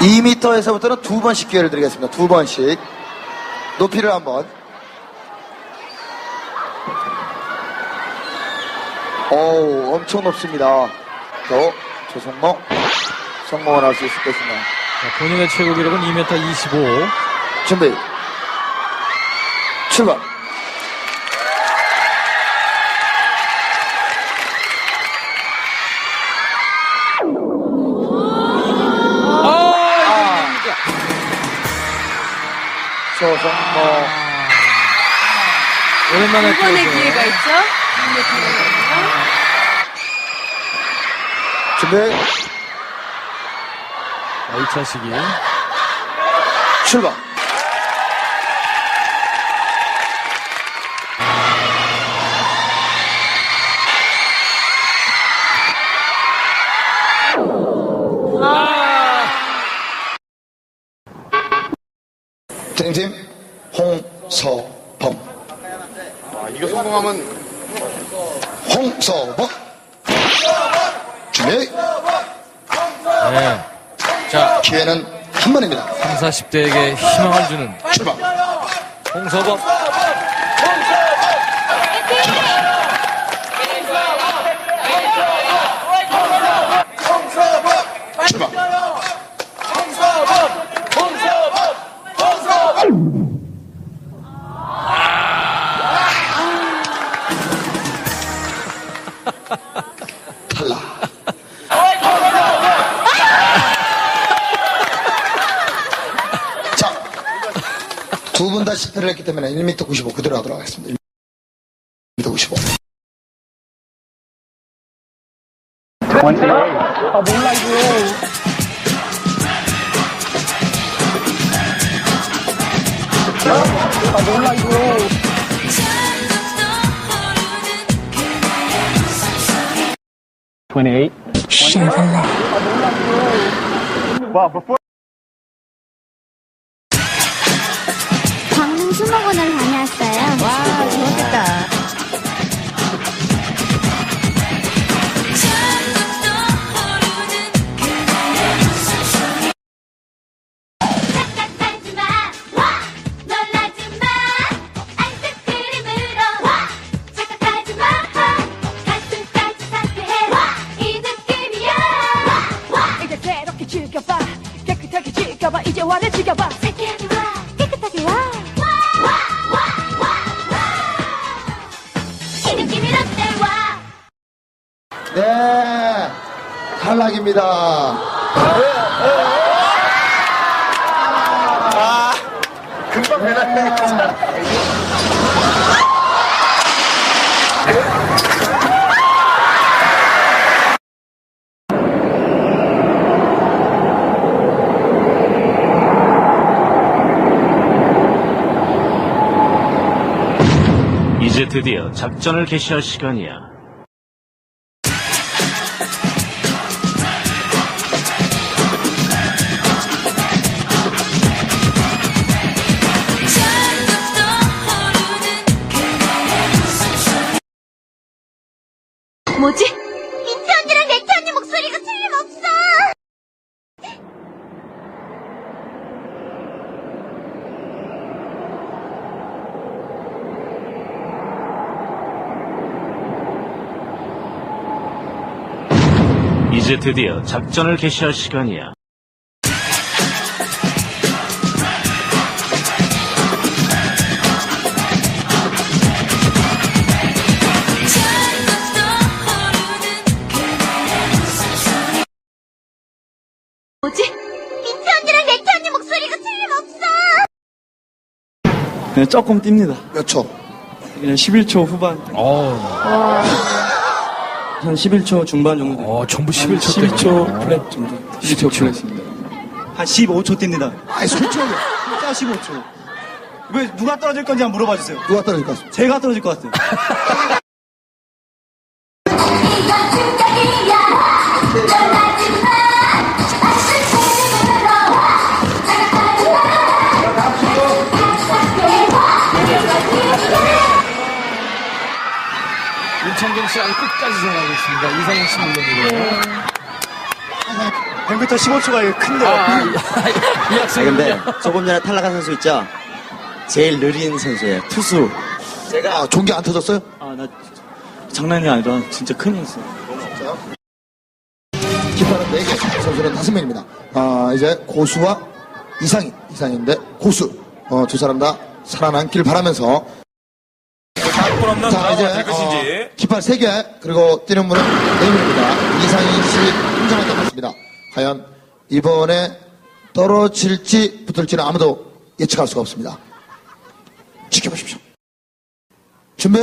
2m에서부터는 두 번씩 기회를 드리겠습니다. 두 번씩. 높이를 한 번. 어우, 엄청 높습니다. 또, 조성모. 성공을 할 수 있을. 자, 본인의 최고 기록은 2m 25. 준비. 출발. 조성모. 오랜만에 두 번의 뛰어서. 기회가 있죠? 기회가 준비. 자, 2차 시기. 출발. 홍서범. 아, 이거 성공하면 홍서범. 준비. 네. 자, 기회는 한 번입니다. 3, 40대에게 희망을 주는 출발. 홍서범. 출발 탈락 자, 두 분 다 실패를 했기 때문에 1m 95 그대로 하도록 하겠습니다. 1m 95. 28. Chevrolet. Well, before. 네, 탈락입니다. 금방 배달했잖아. 이제 드디어 작전을 개시할 시간이야. 뭐지? 민트 언니랑 레트 언니 목소리가 틀림없어. 이제 드디어 작전을 개시할 시간이야. 네, 조금 뜁니다. 몇 초? 그냥 11초 후반, 어, 한 11초 중반 정도. 어, 전부 한 11초. 11초 플랫 정도. 11초 플랫입니다. 한 15초 뜁니다. 아이, 솔직히 진짜 15초. 왜 누가 떨어질 건지 한번 물어봐 주세요. 누가 떨어질 것 같습니다. 제가 떨어질 것 같아요. 아주 끝까지 생각하고 있습니다. 이상훈 씨 물론이고요. 100m 15초가 큰데요. 아, 이 아, 근데 조금 전에 탈락한 선수 있죠? 제일 느린 선수예요. 투수. 아, 종기 안 터졌어요? 아, 나 장난이 아니라 진짜 큰일 났어. 깃발은 4개, 선수는 5명입니다. 아, 이제 고수와 이상인, 이상인데 고수. 어, 두 사람 다 살아남길 바라면서. 자, 이제, 어, 깃발 3개, 그리고 뛰는 분은 4명입니다. 이상인 씨 혼자만 남았습니다. 과연 이번에 떨어질지 붙을지는 아무도 예측할 수가 없습니다. 지켜보십시오. 준비,